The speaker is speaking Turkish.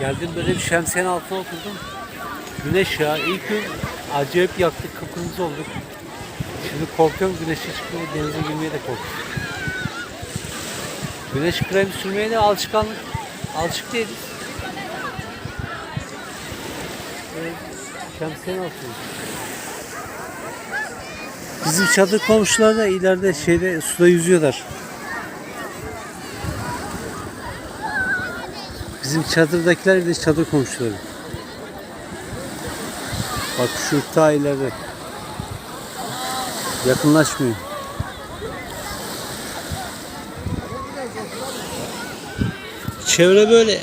Geldim böyle bir şemsiyenin altına oturdum. Güneş ya. İlk gün acayip yaktık, kıpkırmızı olduk. Şimdi korkuyorum güneşe çıkmaya, denize girmeye de korkuyorum. Güneş kremi sürmeye de alışkanlık. Alışık değiliz. Böyle şemsiyenin altına. Bizim çadır komşular da ileride şeyde suda yüzüyorlar. Bizim çadırdakiler de çadır komşuları. Bak şu ta ileride. Yakınlaşmıyor. Çevre böyle.